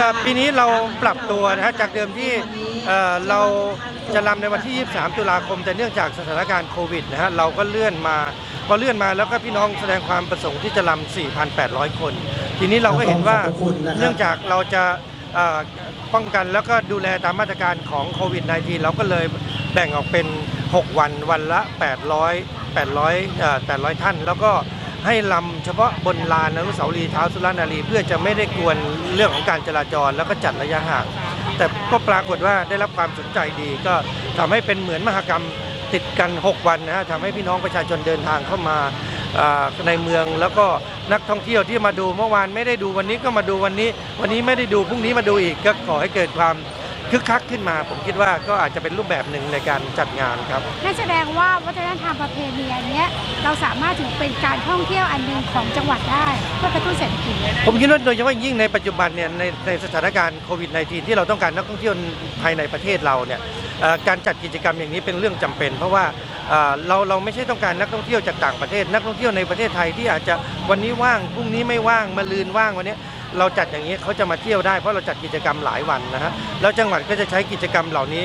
ครับปีนี้เราปรับตัวนะฮะจากเดิมที่เอ่อเราจะรำในวันที่ 23 ตุลาคม แต่เนื่องจากสถานการณ์โควิดนะฮะเราก็เลื่อนมาพอเลื่อนมาแล้วก็พี่น้องแสดงความประสงค์ที่จะรำ4,800 คน ทีนี้เราก็เห็นว่าขอบคุณนะครับเนื่องจากเราจะเอ่อป้องกันแล้วก็ดูแลตามมาตรการของโควิด -19 เราก็เลยแบ่งออกเป็น 6 วันวันละ 800 800เอ่อ800 ท่าน แล้วก็ ให้ลำเฉพาะบนลานอนุสาวรีย์เท้าสุรนารีเพื่อจะไม่ได้กวนเรื่องของการจราจรแล้วก็จัดระยะห่าง แต่ก็ปรากฏว่าได้รับความสนใจดี ก็ทำให้เป็นเหมือนมหกรรมติดกัน 6 วันนะฮะทำให้พี่น้องประชาชนเดินทางเข้ามาในเมืองแล้วก็นักท่องเที่ยวที่มาดูเมื่อวานไม่ได้ดูวันนี้ก็มาดูวันนี้ วันนี้ไม่ได้ดูพรุ่งนี้มาดูอีกก็ขอให้เกิดความ คึกคักขึ้นมา ผมคิดว่าก็อาจจะเป็นรูปแบบหนึ่งในการจัดงานครับ นั่นแสดงว่าวัฒนธรรมประเพณีอันเนี้ยเราสามารถถือเป็นการท่องเที่ยวอันหนึ่งของจังหวัดได้เพื่อกระตุ้นเศรษฐกิจผมคิดว่าโดยเฉพาะยิ่งในปัจจุบันเนี่ยในในสถานการณ์โควิด -19 ที่เราต้องการนักท่องเที่ยวภายในประเทศเราเนี่ยเอ่อการจัดกิจกรรมอย่างนี้เป็นเรื่องจำเป็น เพราะว่าเอ่อเราเราไม่ใช่ต้องการนักท่องเที่ยวจากต่างประเทศ นักท่องเที่ยวในประเทศไทยที่อาจจะวันนี้ว่างพรุ่งนี้ไม่ว่างมาลืนว่างวันนี้ เราจัดอย่างนี้เขาจะมาเที่ยวได้เพราะเราจัดกิจกรรมหลายวันนะฮะแล้วจังหวัดก็จะใช้กิจกรรมเหล่านี้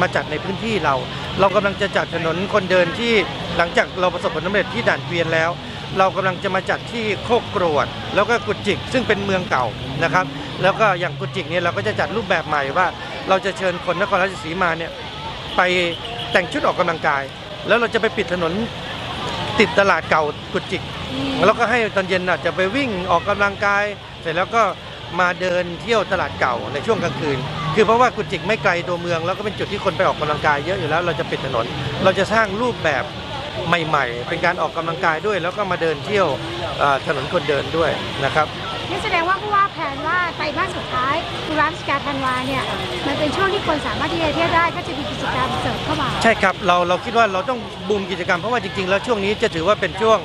มาจัดในพื้นที่เรา เรากำลังจะจัดถนนคนเดินที่หลังจากเราประสบผลสำเร็จที่ด่านเกวียนแล้ว เรากำลังจะมาจัดที่โคกกรวด แล้วก็กุจิกซึ่งเป็นเมืองเก่านะครับ แล้วก็อย่างกุจิกเนี่ยเราก็จะจัดรูปแบบใหม่ว่า เราจะเชิญคนนครราชสีมาเนี่ยไปแต่งชุดออกกำลังกาย แล้วเราจะไปปิดถนนติดตลาดเก่ากุจิก แล้วก็ให้ตอนเย็นน่ะจะไปวิ่งออกกำลังกาย เสร็จแล้วก็มาเดินเที่ยวตลาดเก่าในช่วงกลางคืน คือเพราะว่ากุดจิกไม่ไกลตัวเมือง แล้วก็เป็นจุดที่คนไปออกกำลังกายเยอะอยู่แล้ว เราจะปิดถนน เราจะสร้างรูปแบบใหม่ ๆ เป็นการออกกำลังกายด้วย แล้วก็มาเดินเที่ยวเอ่อถนนคนเดินด้วยนะครับนี่แสดงว่าผู้ว่าแผนว่าไตรมาสสุดท้ายตุลาพฤศจิกาธันวาเนี่ยมันเป็นช่วงที่คนสามารถที่จะเที่ยวได้ก็จะมีกิจกรรมเสริมเข้ามาใช่ครับเราเราคิดว่าเราต้องบูมกิจกรรมเพราะว่าจริงๆ แล้วช่วงนี้จะถือว่าเป็นช่วง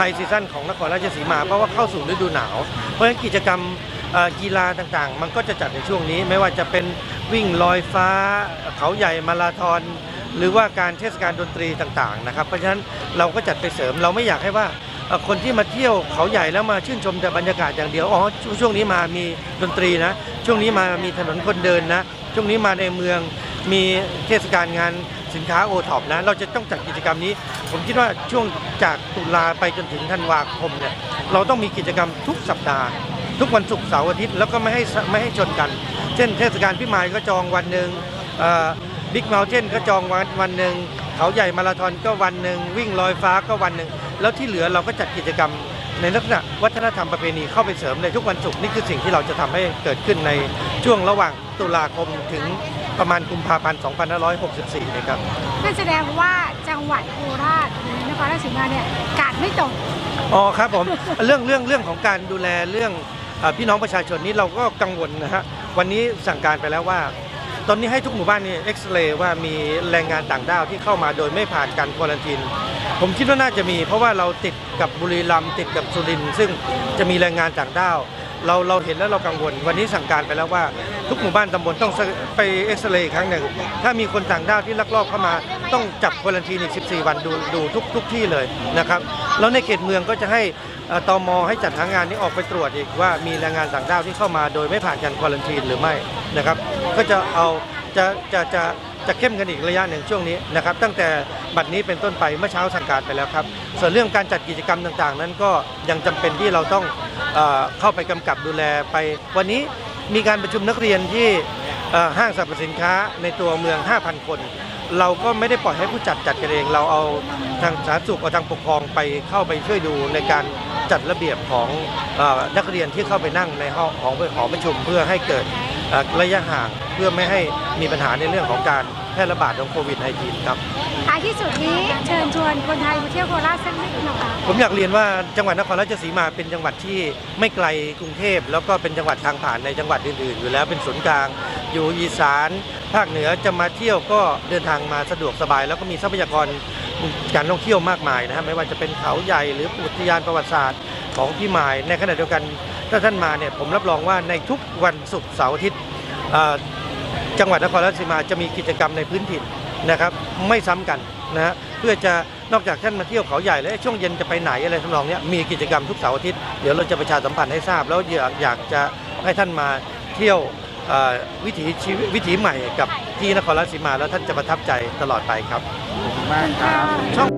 ไฮซีซั่นของนครราชสีมาเพราะว่าเข้าสู่ฤดูหนาว เพราะฉะนั้นกิจกรรมกีฬาต่างๆ มันก็จะจัดในช่วงนี้ ไม่ว่าจะเป็นวิ่งลอยฟ้า เขาใหญ่มาราธอนหรือว่าการเทศกาลดนตรีต่างๆนะครับ เพราะฉะนั้นเราก็จัดไปเสริมเราไม่อยากให้ว่าคนที่มาเที่ยวเขาใหญ่แล้วมาชื่นชมแต่บรรยากาศอย่างเดียวอ๋อช่วงนี้มามีดนตรีนะ ช่วงนี้มามีถนนคนเดินนะ ช่วงนี้มาในเมือง มีเทศกาลงานสินค้าโอท็อปนะ เราจะต้องจัดกิจกรรมนี้ ผมคิดว่าช่วงจากตุลาไปจนถึงธันวาคมเนี่ยเราต้องมีกิจกรรมทุกสัปดาห์ ทุกวันศุกร์เสาร์อาทิตย์ แล้วก็ไม่ให้ไม่ให้ชนกัน เช่น เทศกาลพี่มายก็จองวันหนึ่งบิ๊กเมลเทนก็จองวันวันหนึ่งเขาใหญ่มาราธอนก็วันหนึ่งวิ่งลอยฟ้าก็วันหนึ่งแล้วที่เหลือเราก็จัดกิจกรรม ในลักษณะวัฒนธรรมประเพณีเข้าไปเสริมในทุกวันศุกร์นี่คือสิ่งที่เราจะทำให้เกิดขึ้นในช่วงระหว่างตุลาคมถึงประมาณกุมภาพันธ์ 2564 นะครับนั่นแสดงว่าจังหวัดโคราชหรือนครราชสีมาเนี่ยกาดไม่ตกอ๋อครับผมเรื่องเรื่องเรื่องของการดูแลเรื่องเออพี่น้องประชาชนนี้เราก็กังวลนะฮะวันนี้สั่งการไปแล้วว่า ตอนนี้ให้ทุกหมู่บ้านนี่เอ็กซเรย์ว่ามีแรงงานต่างด้าวที่เข้ามาโดยไม่ผ่านการควอลันติน ผมคิดว่าน่าจะมี เพราะว่าเราติดกับบุรีรัมย์ติดกับสุรินทร์ซึ่งจะมีแรงงานต่างด้าว เราเราเห็นแล้วเรากังวล วันนี้สั่งการไปแล้วว่า ทุกหมู่บ้านตำบลต้องไปเอ็กซเรย์อีกครั้งหนึ่ง ถ้ามีคนต่างด้าวที่ลักลอบเข้ามา ต้องจับควอลันทีนอีก 14 วันดูดูทุกทุกที่เลยนะครับแล้วในเขตเมืองก็จะให้เอ่อตมให้จัดหางานนี้ออกไปตรวจอีกว่ามีแรงงานต่างด้าวที่เข้ามาโดยไม่ผ่านการควอลันทีนหรือไม่นะครับก็จะเอาจะจะจะ จะเข้มกันอีกระยะหนึ่งช่วงนี้นะครับ ตั้งแต่บัดนี้เป็นต้นไปเมื่อเช้าสั่งการไปแล้วครับ ส่วนเรื่องการจัดกิจกรรมต่างๆ นั้นก็ยังจำเป็นที่เราต้องเอเข้าไปกำกับดูแลไป วันนี้มีการประชุมนักเรียนที่ห้างสรรพสินค้าในตัวเมือง 5,000 คน เราก็ไม่ได้ปล่อยให้ผู้จัดจัดกันเอง เราเอาทางสาธารณสุขเอาทางปกครองไปเข้าไปช่วยดูในการจัดระเบียบของอนักเรียนที่เข้าไปนั่งในห้องของหอประชุมเพื่อให้เกิด ระยะห่างเพื่อไม่ให้มีปัญหาในเรื่องของการแพร่ระบาดของโควิด -19 ครับท้ายที่สุดนี้เชิญชวนคนไทยมาเที่ยวโคราชสักนิดหน่อยค่ะผมอยากเรียนว่าจังหวัดนครราชสีมาเป็นจังหวัดที่ไม่ไกลกรุงเทพ แล้วก็เป็นจังหวัดทางผ่านในจังหวัดอื่นๆ อยู่แล้วเป็นศูนย์กลาง อยู่อีสาน ภาคเหนือจะมาเที่ยวก็เดินทางมาสะดวกสบาย แล้วก็มีทรัพยากรการท่องเที่ยวมากมายนะครับไม่ว่าจะเป็นเขาใหญ่หรืออุทยานประวัติศาสตร์ของพี่หมายในขณะเดียวกัน ถ้าท่านมาเนี่ยผมรับรองว่าในทุกวันศุกร์เสาร์อาทิตย์เอ่อจังหวัดนครราชสีมาจะมีกิจกรรมในพื้นถิ่นนะครับไม่ซ้ำกันนะฮะเพื่อจะนอกจากท่านมาเที่ยวเขาใหญ่แล้วช่วงเย็นจะไปไหนอะไรทำนองเนี้ยมีกิจกรรมทุกเสาร์อาทิตย์เดี๋ยวเราจะประชาสัมพันธ์ให้ทราบ แล้วอยากอยากจะให้ท่านมาเที่ยวเอ่อวิถีชีวิตวิถีใหม่กับที่นครราชสีมาแล้วท่านจะประทับใจตลอดไปครับขอบคุณมากครับช่อง